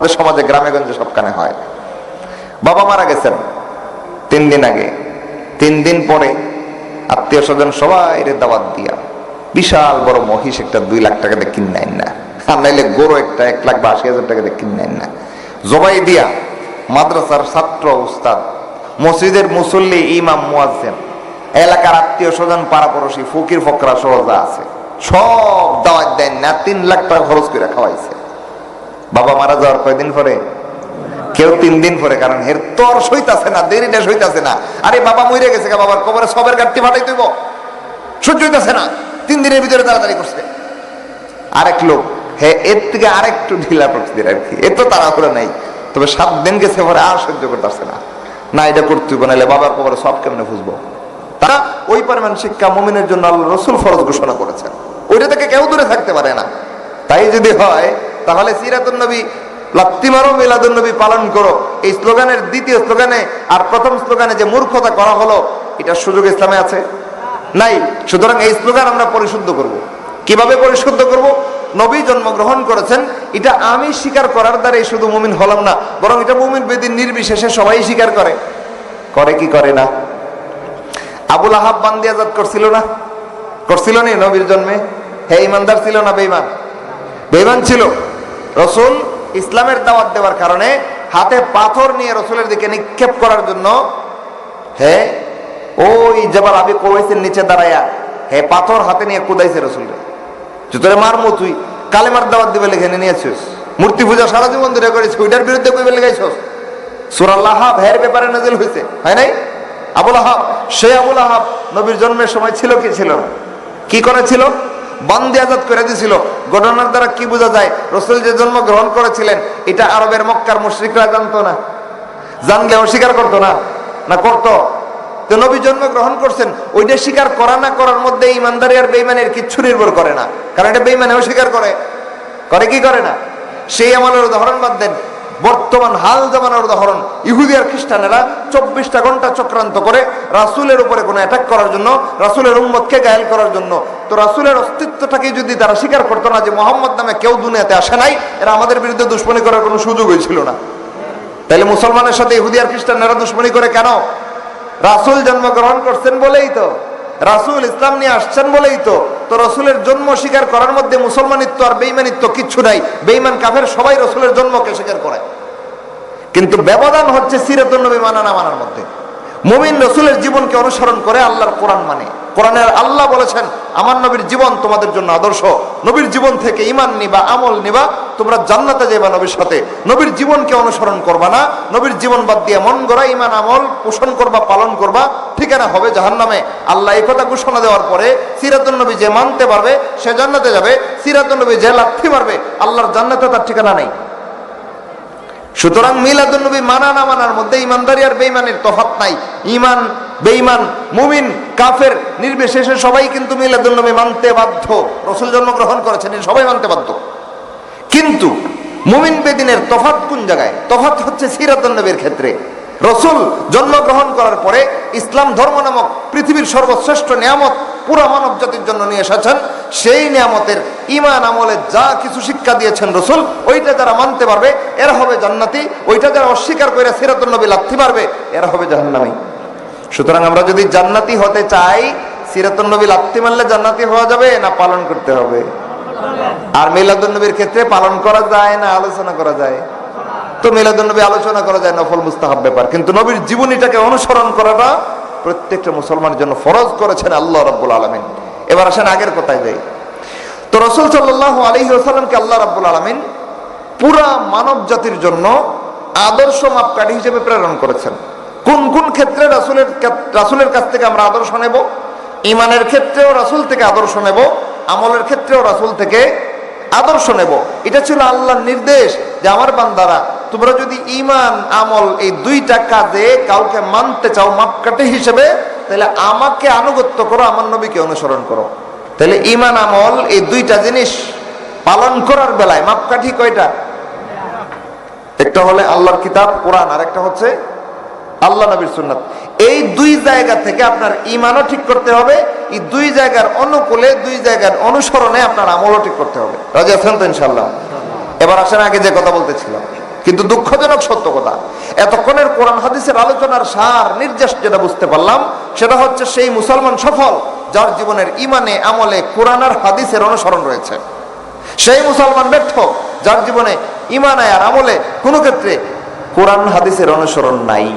সমাজে গ্রামে গঞ্জে সবখানে হয়। বাবা মারা গেছেন তিন দিন আগে। তিন দিন পরে আত্মীয় স্বজন সবাই রে দাওয়াত দিয়া বিশাল বড় মহিষ একটা দুই লাখ টাকা দিয়ে নেন না। আর নাইলে গরু একটা এক লাখ বা আশি হাজার টাকা দিয়ে নেন না। জবাই দিয়া মাদ্রাসার ছাত্র উস্তাদ মসজিদের মুসল্লি ইমাম মুয়াজ্জেম এলাকার আত্মীয় স্বজন, পাড়াপড়শি, ফকির, ফকরা সহজা আছে, সব দাওয়াত দেন না, তিন লাখ টাকা খরচ করে খাওয়াইছে। বাবা মারা যাওয়ার কয়দিন পরে? কেউ তিন দিন পরে, কারণ হের তোর সইতাছে না দেরিটা সইতাছে না। আরে বাবা মরে গেছে গা, বাবার কবরে সবের গাড়ি ফাটাই তুইব। সহ্য না। তিন দিনের ভিতরে তাড়াতাড়ি করছে। আরেক লোক হ্যাঁ এর থেকে আরেকটু ঢিলা প্রকৃতির আর কি। এর তো তাড়াহুড়ো নাই। তবে সাত দিন গেছে পরে আর সহ্য করতেছে না। না, এটা করতে হইব, নাহলে বাবার কবরে সব কেমনে বুঝব তারা ওই পরিমাণ শিক্ষা মমিনের জন্য আল্লাহ রসুল ফরজ ঘোষণা করেছেন। ওইটা থেকে কেউ দূরে থাকতে পারে না। তাই যদি হয় তাহলে সিরাতুন নবী লাত্তি মারো মিলাদুন নবী পালন করো। এই স্লোগানের দ্বিতীয় স্লোগানে আর প্রথম স্লোগানে যে মূর্খতা করা হলো সুযোগ ইসলামে আছে? নাই। সুতরাং এই স্লোগান আমরা পরিশুদ্ধ করব। কীভাবে পরিশুদ্ধ করব? নবী জন্মগ্রহণ করেছেন, এটা আমি স্বীকার করার দ্বারাই শুধু মুমিন হলাম না, বরং এটা মুমিন বেদিন নির্বিশেষে সবাই স্বীকার করে। করে কি করে না? আবুল আহাব বান্দি আজাদ করছিল না? করছিল নি নবীর জন্মে? হে ইমানদার ছিল না বেইমান বেইমান ছিল। রসুল ইসলামের দাওয়াত দেওয়ার কারণে হাতে পাথর নিয়ে রসুলের দিকে নিক্ষেপ করার জন্য, হে, ওই জবাল আবি কোয়েসের নিচে দাঁড়ায়া, হে, পাথর হাতে নিয়ে কুদাইছে রসুলরে। যে তোরে মারমু তুই, কালেমার দাওয়াত দিবে লেখে নিয়েছিস। মূর্তি পূজা সারা জীবন ধরে করেছিস ওইটার বিরুদ্ধে কইবে লেগাইছস সুরাল্লাহ ভের ব্যাপারে নাজিল হয়েছে হয় নাই? আবুল আহাব, সে আবুল আহাব নবীর জন্মের সময় ছিল কি ছিল কি করেছিল? বন্দি আজাদ করে দিছিল। ঘটনার দ্বারা কি বোঝা যায়? রসুল যে জন্ম গ্রহণ করেছিলেন, এটা আরবের মক্কার মুশ্রিকরা জানতো না। জানলে অস্বীকার করতো না। না করতো। তো নবী জন্ম গ্রহণ করছেন, ওইটা স্বীকার করা না করার মধ্যে ইমানদারি আর বেইমানের কিচ্ছু নির্ভর করে না। কারণ এটা বেইমানেও স্বীকার করে। করে কি করে না? সেই আমলের উদাহরণ বাদ দেন। বর্তমান হাল জামানার উদাহরণ, ইহুদি আর খ্রিস্টানেরা চব্বিশটা ঘণ্টা চক্রান্ত করে রাসুলের উপরে কোনো অ্যাটাক করার জন্য, রাসুলের উম্মতকে গায়েল করার জন্য। তো রাসুলের অস্তিত্বটাকে যদি তারা স্বীকার করতো না যে মোহাম্মদ নামে কেউ দুনিয়াতে আসে নাই, এরা আমাদের বিরুদ্ধে দুশ্মনী করার কোনো সুযোগ হয়েছিল না। তাহলে মুসলমানের সাথে ইহুদি আর খ্রিস্টানেরা দুশ্মনী করে কেন? রাসুল জন্মগ্রহণ করছেন বলেই তো। রাসুল ইসলাম নিয়ে আসছেন বলেই তো। তো রসুলের জন্ম স্বীকার করার মধ্যে মুসলমানিত্ব আর বেইমানিত্ব কিচ্ছু নাই। বেইমান কাফের সবাই রসুলের জন্মকে স্বীকার করে। কিন্তু ব্যবধান হচ্ছে সিরাতুল নবী মানা না মানার মধ্যে। মুমিন রসুলের জীবনকে অনুসরণ করে আল্লাহর কোরআন মানে। কোরআনের আল্লাহ বলেছেন, আমার নবীর জীবন তোমাদের জন্য আদর্শ। নবীর জীবন থেকে ইমান নিবা, আমল নিবা, তোমরা জান্নাতে যাইবা নবীর সাথে। নবীর জীবনকে অনুসরণ করবা না। নবীর জীবন বাদ দিয়ে মন গড়া ইমান আমল, পোষণ করবা, পালন করবা, ঠিকানা হবে জাহান নামে আল্লাহ এই কথা ঘোষণা দেওয়ার পরে সিরাতুল নবী যে মানতে পারবে, সে জান্নাতে যাবে। সিরাতুল নবী যে লাথি মারবে, আল্লাহর জান্নাতে তার ঠিকানা নেই। সুতরাং মিলাদুন্নবী মানা না মানার মধ্যে ইমানদারি আর বেইমানের তফাত নাই। ইমান বেইমান মুমিন, কাফের, নির্বিশেষে সবাই কিন্তু মিলাদুন্নবী মানতে বাধ্য। রসুল জন্মগ্রহণ করেছেন সবাই মানতে বাধ্য। কিন্তু মুমিন বেদিনের তফাত কোন জায়গায়? তফাত হচ্ছে সিরাতুন্নবীর ক্ষেত্রে। রসুল জন্মগ্রহণ করার পরে ইসলাম ধর্ম নামক পৃথিবীর সর্বশ্রেষ্ঠ নিয়ামত পুরো মানব জাতির জন্য নিয়ে এসেছেন। সেই নিয়ামতের ইমান আমলে যা কিছু শিক্ষা দিয়েছেন রসুল, ওইটা যারা মানতে পারবে, এরা হবে জান্নাতি। ওইটা যারা অস্বীকার করে সিরাতুল নবী লাথি পারবে এরা হবে জাহান্নামী। সুতরাং আমরা যদি জান্নাতি হতে চাই সিরাতুল নবী লাথি মারলে জান্নাতি হওয়া যাবে না পালন করতে হবে? আর মিলাদুল নবীর ক্ষেত্রে পালন করা যায় না, আলোচনা করা যায়? তো মিলাদুল নবী আলোচনা করা যায় নফল মুস্তাহাব ব্যাপার। কিন্তু নবীর জীবনীটাকে অনুসরণ করাটা প্রত্যেকটা মুসলমানের জন্য ফরজ করেছেন আল্লাহ রব্বুল আলমিন। এবার আসেন আগের কথায় যাই। তো রসুল সাল্লাহ আলহি আসাল্লামকে আল্লাহ রাব্বুল আলমিন পুরা মানব জাতির জন্য আদর্শ মাপকাঠি হিসেবে প্রেরণ করেছেন। কোন কোন ক্ষেত্রে রাসুলের রাসুলের কাছ থেকে আমরা আদর্শ নেব? ইমানের ক্ষেত্রেও রাসুল থেকে আদর্শ নেব, আমলের ক্ষেত্রেও রাসুল থেকে আদর্শ নেব। এটা ছিল আল্লাহর নির্দেশ যে আমার বান্দারা, তোমরা যদি ইমান আমল এই দুইটা কাজে কাউকে মানতে চাও, মাপকাঠি হিসেবে, তাহলে আমাকে আনুগত্য করো, আমার নবীকে অনুসরণ করো। তাহলে ইমান আমল এই দুইটা জিনিস পালন করার বেলায় মাপকাঠি কয়টা? একটা হলে আল্লাহর কিতাব, কোরআন আর একটা হচ্ছে আল্লাহ নবীর সুন্নাত। এই দুই জায়গা থেকে আপনার ইমানও ঠিক করতে হবে, এই দুই জায়গার অনুকূলে, দুই জায়গার অনুসরণে আপনার আমলও ঠিক করতে হবে। রাজি আছেন তো ইনশাল্লাহ এবার আসেন আগে যে কথা বলতেছিলাম। কিন্তু দুঃখজনক সত্য কথা, এতক্ষণের কোরআন হাদিসের আলোচনার সার নির্যাস যেটা বুঝতে পারলাম, সেটা হচ্ছে সেই মুসলমান সফল, যার জীবনের ইমানে আমলে কোরআন আর হাদিসের অনুসরণ রয়েছে। সেই মুসলমান ব্যর্থ, যার জীবনে ইমানে আর আমলে কোনো ক্ষেত্রে কোরআন, হাদিসের অনুসরণ নাই।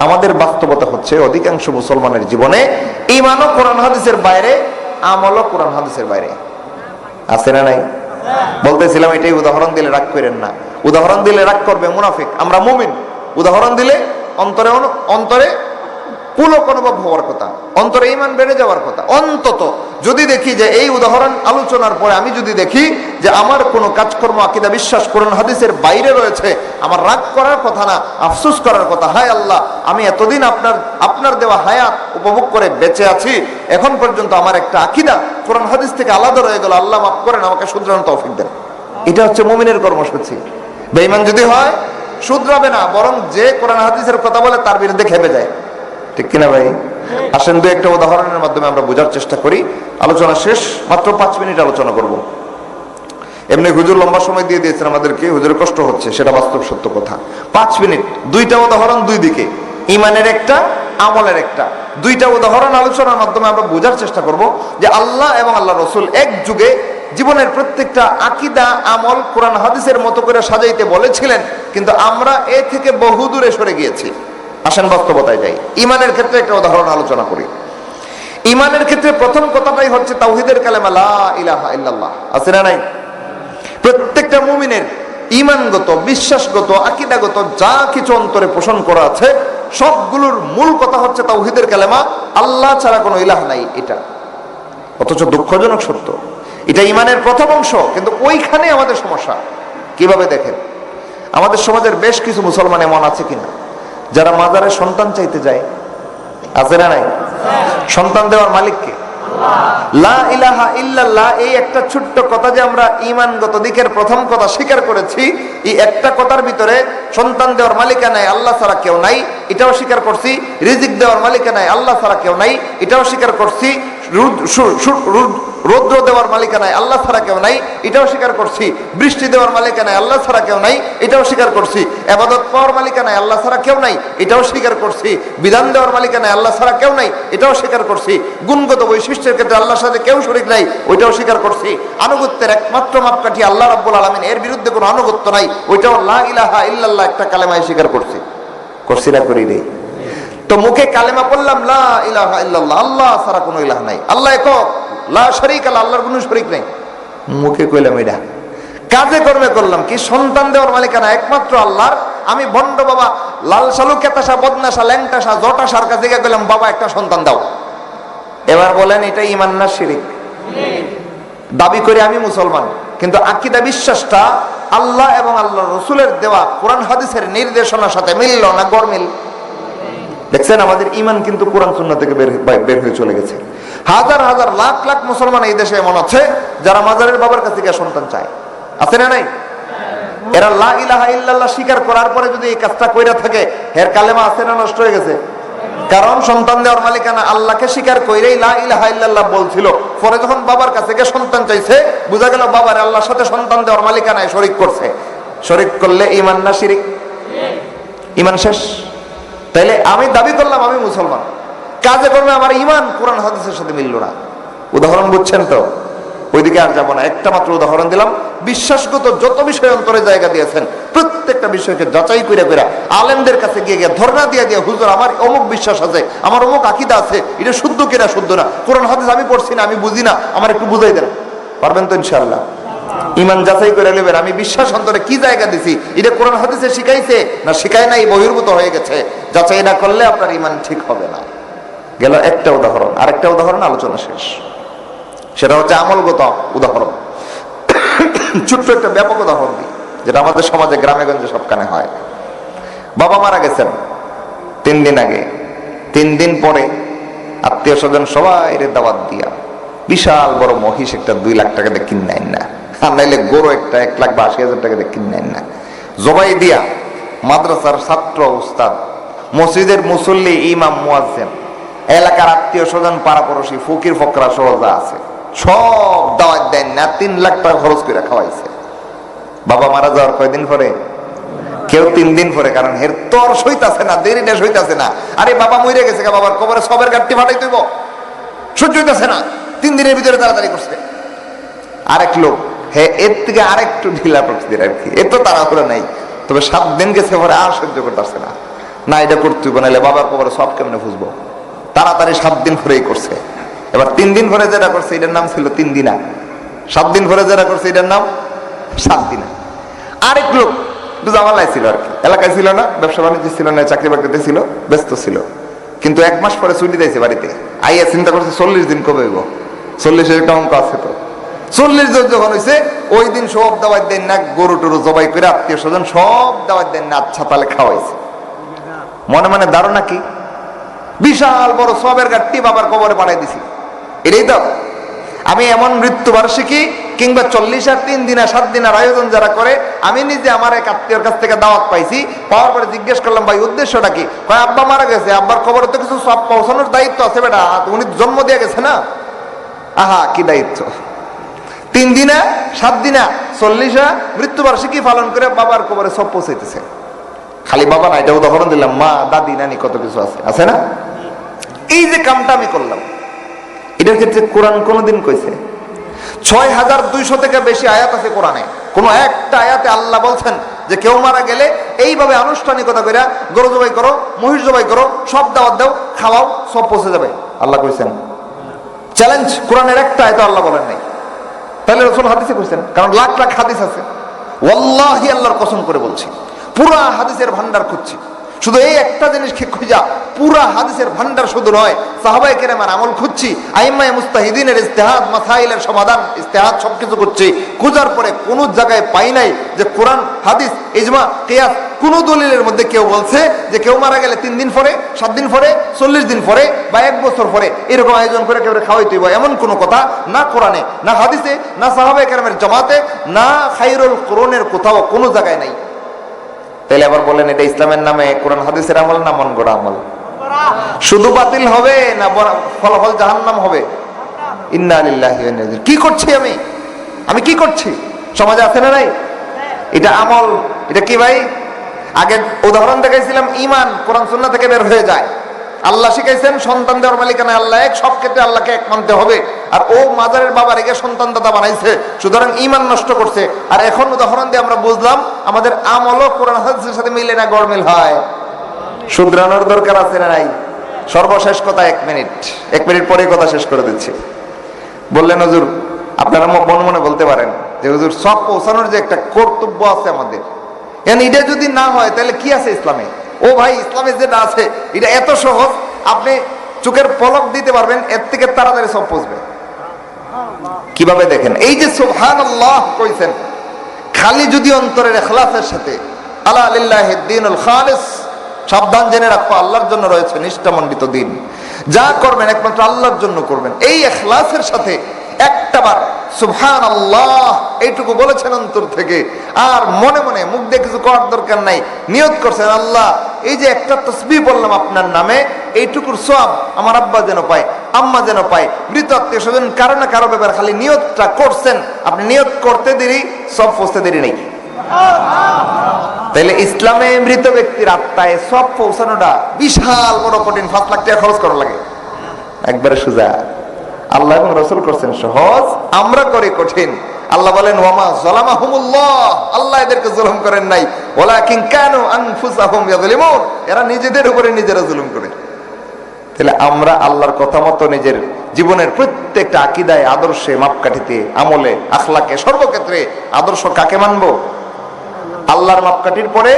আমাদের বাস্তবতা হচ্ছে অধিকাংশ মুসলমানের জীবনে ইমানও কোরআন হাদিসের বাইরে, আমলও কোরআন হাদিসের বাইরে। আছে না নাই? বলতেছিলাম এটাই উদাহরণ দিলে রাগ করেন না। উদাহরণ দিলে রাগ করবে মুনাফিক, আমরা মুমিন। উদাহরণ দিলে অন্তরে অন্তরে পুলক অনুভব হওয়ার কথা, অন্তরে ইমান বেড়ে যাওয়ার কথা। অন্তত যদি দেখি যে এই উদাহরণ আলোচনার পরে আমি যদি দেখি যে আমার কোনো কাজকর্ম, আকিদা বিশ্বাস করুন হাদিসের বাইরে রয়েছে, আমার রাগ করার কথা না, আফসুস করার কথা, হায় আল্লাহ, আমি এতদিন আপনার আপনার দেওয়া হায়াত উপভোগ করে বেঁচে আছি, এখন পর্যন্ত আমার একটা আকিদা, কোরআন, হাদিস থেকে আলাদা রয়ে গেল, আল্লাহ মাফ করেন, আমাকে শুধরানো তৌফিক দেন। এটা হচ্ছে মুমিনের কর্মসূচি। বেঈমান যদি হয়, শুধরাবে না, বরং যে কোরআন, হাদিসের কথা বলে তার বিরুদ্ধে খেপে যায়। ঠিক কিনা ভাই? আসেন দু একটা উদাহরণের মাধ্যমে আমরা বোঝার চেষ্টা করি। আলোচনা শেষ, মাত্র পাঁচ মিনিট আলোচনা করব। এমনি হুজুর লম্বা সময় দিয়ে দিয়েছেন আমাদেরকে, হুজুরের কষ্ট হচ্ছে, সেটা বাস্তব সত্য কথা। পাঁচ মিনিট, দুইটা উদাহরণ দুই দিকে ইমানের একটা, আমলের একটা। দুইটা উদাহরণ আলোচনার মাধ্যমে আমরা বোঝার চেষ্টা করব যে আল্লাহ এবং আল্লাহ রসুল এক যুগে জীবনের প্রত্যেকটা আকিদা, আমল, কোরআন, হাদিসের মতো করে সাজাইতে বলেছিলেন, কিন্তু আমরা এ থেকে বহু দূরে সরে গিয়েছি। আসেন বাস্তবতায় যাই। ইমানের ক্ষেত্রে একটা উদাহরণ আলোচনা করি। ইমানের ক্ষেত্রে প্রথম কথাটাই হচ্ছে তাওহিদের কালেমা আছে না নাই? প্রত্যেকটা মুমিনের ইমানগত বিশ্বাসগত, আকিদাগত যা কিছু অন্তরে পোষণ করা আছে, সবগুলোর মূল কথা হচ্ছে তাওহিদের কালেমা, আল্লাহ ছাড়া কোনো ইলাহ নাই এটা। অথচ দুঃখজনক সত্য। এটা ইমানের প্রথম অংশ, কিন্তু ওইখানে আমাদের সমস্যা। কীভাবে দেখেন? আমাদের সমাজের বেশ কিছু মুসলমান এমন আছে কিনা? যারা মাজারে সন্তান চাইতে যায়, আছে না নাই? সন্তান দেওয়ার মালিককে। লা ইলাহা এই একটা ছোট্ট কথা যে আমরা ইমানগত দিকের প্রথম কথা স্বীকার করেছি, এই একটা কথার ভিতরে সন্তান দেওয়ার আল্লাহ ছাড়া কেউ নাই, এটাও স্বীকার করছি। রিজিক দেওয়ার আল্লাহ ছাড়া কেউ নাই, এটাও স্বীকার করছি। রৌদ্র দেওয়ার মালিকা নাই, আল্লাহ ছাড়া কেউ নাই, এটাও স্বীকার করছি। বৃষ্টি দেওয়ার মালিকা নাই, আল্লাহ ছাড়া কেউ নাই, এটাও স্বীকার করছি। আবাদত পাওয়ার মালিকা নাই, আল্লাহ ছাড়া কেউ নাই, এটাও স্বীকার করছি। বিধান দেওয়ার মালিকা নাই, আল্লাহ ছাড়া কেউ নাই, এটাও স্বীকার করছি। গুণগত বৈশিষ্ট্যের ক্ষেত্রে আল্লাহর সাথে কেউ শরিক নাই, ওইটাও স্বীকার করছি। আনুগত্যের একমাত্র মাপকাঠি আল্লাহ রাব্বুল আলামিন, এর বিরুদ্ধে কোনো আনুগত্য নাই, ওইটাও লা ইলাহা ইল্লাল্লাহ একটা কালেমায় স্বীকার করছি। করছি না করি রে তো মুখে কালেমা পড়লাম, লা ইলাহা ইল্লাল্লাহ, আল্লাহ ছাড়া কোনো ইলাহ নাই। আল্লাহ একক। মুখে কইলাম এটা। কাজে কর্মে করলাম কি? সন্তান দেওয়ার মালিকানা একমাত্র আল্লাহর। আমি ভণ্ড বাবা, লাল সালু কেতাসা বদনাসা ল্যাংটাসা জটাসার কাছে গিয়ে গেলাম বাবা, একটা সন্তান দাও। এবার বলেন, এটা ইমান না শিরিক? দাবি করে আমি মুসলমান, কিন্তু আকিদা বিশ্বাসটা আল্লাহ এবং আল্লাহ রসুলের দেওয়া কোরআন হাদিসের নির্দেশনার সাথে মিলল না গরমিল দেখছেন, আমাদের ইমান কিন্তু কোরআন সুন্না থেকে বের হয়ে চলে গেছে। হাজার হাজার লাখ লাখ মুসলমান এই দেশে এমন আছে যারা মাজারের বাবার কাছে গিয়ে সন্তান চায়। আছে না নাই? এরা লা ইলাহা ইল্লাল্লাহ স্বীকার করার পরে যদি এই কাজটা কইরা থাকে এর কালেমা আছে না নষ্ট হয়ে গেছে? কারণ সন্তান দেওয়ার মালিকানা আল্লাহকে স্বীকার লা ইলাহা ইল্লাল্লাহ বলছিল। পরে যখন বাবার কাছে গিয়ে সন্তান চাইছে, বোঝা গেল বাবার আল্লাহর সাথে সন্তান দেওয়ার মালিকানায় শরিক করছে। শরিক করলে ইমান না শিরিক? ইমান শেষ? তাইলে আমি দাবি করলাম আমি মুসলমান। কাজে করবে আমার ইমান কোরআন হাদিসের সাথে মিলল না। উদাহরণ বুঝছেন তো? ওইদিকে আর যাব না। একটা মাত্র উদাহরণ দিলাম। বিশ্বাসগত যত বিষয় অন্তরে জায়গা দিয়েছেন, প্রত্যেকটা বিষয়কে যাচাই করে করে আলেমদের কাছে গিয়ে গিয়ে ধর্ণা দিয়ে দিয়ে, হুজুর, আমার অমুক বিশ্বাস আছে, আমার অমুক আকিদা আছে, এটা শুদ্ধ কিনা শুদ্ধ না? কোরআন হাদিস আমি পড়ছি না, আমি বুঝি না, আমার একটু বুঝাই দেন। পারবেন তো ইনশাআল্লাহ? ইমান যাচাই করে নেবেন। আমি বিশ্বাস অন্তরে কি জায়গা দিছি? এটা কোরআন হাদিসে শিখাইছে না শিখায় নাই, বহির্ভূত হয়ে গেছে? যাচাই না করলে আপনার ইমান ঠিক হবে না। গেল একটা উদাহরণ, আরেকটা উদাহরণ, আলোচনা শেষ। সেটা হচ্ছে আমলগত উদাহরণ। ছোট্ট একটা ব্যাপক উদাহরণ দিই, যেটা আমাদের সমাজে গ্রামে গঞ্জে সবখানে হয়। বাবা মারা গেছেন তিন দিন আগে। তিন দিন পরে আত্মীয় স্বজন সবাই রে দাওয়াত দিয়া বিশাল বড় মহিষ একটা দুই লাখ টাকা দিয়ে কিনে নেন না। নাইলে গরু একটা এক লাখ বা আশি হাজার টাকা দিয়ে কিনে নেন না। জবাই দিয়া মাদ্রাসার ছাত্র উস্তাদ, মসজিদের মুসল্লি ইমাম মুয়াজ্জেম এলাকার আত্মীয় স্বজন, পাড়াপড়শি, ফকির, ফকরা সহ যা আছে, সব দাওয়াত দেন না, তিন লাখ টাকা খরচ করে খাওয়াইছে। বাবা মারা যাওয়ার কয়দিন পরে? কেউ তিন দিন পরে, কারণ হের তর সইতাছে না দেরিটা সইতাছে না। আরে বাবা মরে গেছে বাবার কবরে সবের গাঠটি ফাটাই তুইব। সহ্য হইতাছে না। তিন দিনের ভিতরে তাড়াতাড়ি করছে। আরেক লোক হ্যাঁ এর থেকে আরেকটু ঢিলা প্রকৃতির আর কি। এর তো তাড়াহুড়ো নাই। তবে সাত দিন গেছে পরে আর সহ্য করতেছে না। না, এটা করতে নাহলে বাবার কবরে সব কেমনে বুঝব তাড়াতাড়ি সাত দিন পরেই করছে। এবার তিন দিন পরে যেটা করছে, এটার নাম ছিল তিন দিনা। সাত দিন পরে যেটা করছে, এটার নাম সাত দিনা। আরেক লোক জামালায় ছিল আর কি। এলাকায় ছিল না, ব্যবসা বাণিজ্য ছিল না, চাকরি বাকরিতে ছিল, ব্যস্ত ছিল। কিন্তু এক মাস পরে দিয়েছে বাড়িতে। আইয়া চিন্তা করছে, চল্লিশ দিন কবে চল্লিশের একটা অঙ্ক আছে তো। চল্লিশ জন যখন হয়েছে ওই দিন সব দাওয়াত দেন না, গরু টরু জবাই করে আত্মীয় স্বজন সব দাওয়াত দেন না আচ্ছা তাহলে খাওয়াইছে। মনে মনে ধারণা কি? বিশাল বড় সবের গাঠটি বাবার কবরে পাঠাই দিছি। এটাই তো। আমি এমন মৃত্যু বার্ষিকী কিংবা চল্লিশ আর তিন দিন আর সাত দিনের আয়োজন যারা করে, আমি নিজে আমার এক আত্মীয়র কাছ থেকে দাওয়াত পাইছি। পাওয়ার পরে জিজ্ঞেস করলাম, ভাই, উদ্দেশ্যটা কি? কয়, আব্বা মারা গেছে। আব্বার খবরে তো কিছু সব পৌঁছানোর দায়িত্ব আছে বেটা। উনি জন্ম দিয়ে গেছে না? আহা, কি দায়িত্ব। তিন দিনা, সাত দিনা, চল্লিশা মৃত্যুবার্ষিকী পালন করে বাবার কবরে সব পৌঁছাইতেছে। খালি বাবা না, এটা উদাহরণ দিলাম, মা, দাদি, নানি, কত কিছু আছে আছে না? এই যে কামটা আমি করলাম, এটার ক্ষেত্রে কোরআন কোনোদিন কইছে ছয় হাজার দুইশো থেকে বেশি আয়াত আছে কোরআনে। কোন একটা আয়াতে আল্লাহ বলছেন যে কেউ মারা গেলে এইভাবে আনুষ্ঠানিকতা করে গরু জবাই করো, মহিষ জবাই করো, সব দাওয়াত দাও, খাওয়াও, সব পৌঁছে যাবে। আল্লাহ কইছেন, চ্যালেঞ্জ, কোরআনের একটা আয়তো আল্লাহ বলেন নাই। তাহলে রসুল হাদিসে কইছেন, কারণ লাখ লাখ হাদিস আছে। ওয়াল্লাহি আল্লাহর কসম করে বলছি। পুরা হাদিসের ভান্ডার খুঁজছি। শুধু এই একটা জিনিস খে- খুঁজা, পুরা হাদিসের ভান্ডার শুধু নয় সাহাবাই কেরামের আমল খুঁজছি আইমাই মুস্তাহিদিনের ইস্তেহাদ, মাসাইলের সমাধান, ইস্তেহাদ সবকিছু করছি খুঁজার পরে কোনো জায়গায় পাই নাই যে কোরআন, হাদিস, ইজমা, কিয়াস, কোন দলিলের মধ্যে কেউ বলছে যে কেউ মারা গেলে তিন দিন পরে, সাত দিন পরে, চল্লিশ দিন পরে বা এক বছর পরে এরকম আয়োজন করে কেউ খাওয়াই তুইব এমন কোনো কথা না কোরআনে, না হাদিসে, না সাহাবাই কেরামের জমাতে, না খাইরুল কোরআনের কোথাও কোনো জায়গায় নাই। তাহলে আবার বলেন, এটা ইসলামের নামে, কোরআন, হাদিসের আমল না মন গড়া আমল? শুধু বাতিল হবে না ফলাফল জাহান্নাম হবে? ইন্না কি করছি আমি? আমি কি করছি? সমাজে আছে না নাই? এটা আমল। এটা কি ভাই? আগে উদাহরণ দেখাইছিলাম ইমান কোরআন সুন্না থেকে বের হয়ে যায়। আল্লাহ শিখাইছেন, সন্তান দেওয়ার মালিকানা আল্লাহ এক, সব ক্ষেত্রে আল্লাহকে এক মানতে হবে। আর ও মাজারের বাবা রেখে সন্তান দাদা বানাইছে, সুতরাং ইমান নষ্ট করছে। আর এখন উদাহরণ দিয়ে আমরা বুঝলাম, আমাদের আমলও কোরআন হাদিসের সাথে মিলে না, গড়মিল হয়। শুধরানোর দরকার আছে না নাই? সর্বশেষ কথা এক মিনিট। এক মিনিট পরে কথা শেষ করে দিচ্ছি। বললেন, হুজুর, আপনারা মন মনে বলতে পারেন যে, হুজুর, সব পৌঁছানোর যে একটা কর্তব্য আছে আমাদের। এটা যদি না হয়, তাহলে কি আছে ইসলামে? ও ভাই ইসলামে যেটা আছে এটা এত সহজ, আপনি চোখের পলক দিতে পারবেন, এর থেকে তাড়াতাড়ি সব পৌঁছবে কীভাবে দেখেন? এই যে সুবহান আল্লাহ কইছেন, খালি যদি অন্তরের এখলাসের সাথে আল্লাহ আলিল্লাহ দিনুল খালিস, সাবধান জেনে রাখো, আল্লাহর জন্য রয়েছে নিষ্ঠামণ্ডিত দিন। যা করবেন, একমাত্র আল্লাহর জন্য করবেন। এই এখলাসের সাথে একটাবার সুবহান আল্লাহ এইটুকু বলেছেন অন্তর থেকে। আর মনে মনে মুখ দিয়ে কিছু করার দরকার নাই, নিয়ত করছেন, আল্লাহ, এই যে একটা তসবি বললাম আপনার নামে, এইটুকুর সব আমার আব্বা যেন পায়, আম্মা যেন পায়, মৃত আত্মীয় স্বজন কারও না কারও ব্যাপার খালি নিয়তটা করছেন, আপনি নিয়ত করতে দেরি সব পৌঁছতে দেরি নেই। তাইলে ইসলামে মৃত ব্যক্তির আত্মায় সব পৌঁছানোটা বিশাল বড় কঠিন, পাঁচ লাখ টাকা খরচ করা লাগে। একবারে সুজা। আল্লাহ এবং রসুল করছেন সহজ, আমরা করি কঠিন। আল্লাহ বলেন আল্লাহ এদেরকে জুলুম করেন নাই। ওলা কিং কেন এরা নিজেদের উপরে নিজেরা জুলুম করে। তাহলে আমরা আল্লাহর কথা মতো নিজের জীবনের প্রত্যেকটা আকিদায়, আদর্শে, মাপকাঠিতে, আমলে, আখলাকে সর্বক্ষেত্রে আদর্শ কাকে মানবো? আল্লাহর মাপকাঠির পরে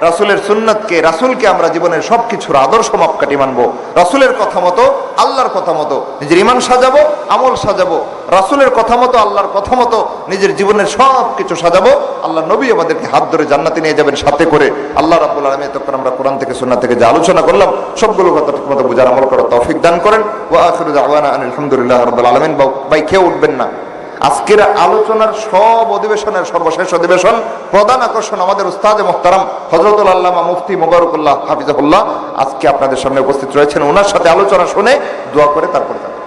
রাসুলের সুন্নতকে, রাসুলকে আমরা জীবনের সবকিছুর আদর্শ মাপকাঠি মানবো। রাসুলের কথা মতো, আল্লাহর কথা মতো নিজের ইমান সাজাবো, আমল সাজাবো। রাসুলের কথা মতো, আল্লাহর কথা মতো নিজের জীবনের সব কিছু সাজাবো। আল্লাহ নবী আমাদেরকে হাত ধরে জান্নাতে নিয়ে যাবেন সাথে করে। আল্লাহ রাবুল আলমী তখন আমরা কোরআন থেকে, সুন্নাত থেকে যে আলোচনা করলাম, সবগুলো কথা ঠিক মতো বোঝার আমল করার তৌফিক দান করেন। ও আখির দাওয়ানা আলহামদুলিল্লাহ রাব্বুল আলামিন। ভাই, খেয়ে উঠবেন না। আজকের আলোচনার সব অধিবেশনের সর্বশেষ অধিবেশন, প্রধান আকর্ষণ আমাদের উস্তাদ মোহতারাম হজরতুল আল্লামা মুফতি মোবারকুল্লাহ হাফিজুল্লাহ আজকে আপনাদের সামনে উপস্থিত রয়েছেন, ওনার সাথে আলোচনা শুনে দোয়া করে তারপরে যাবেন।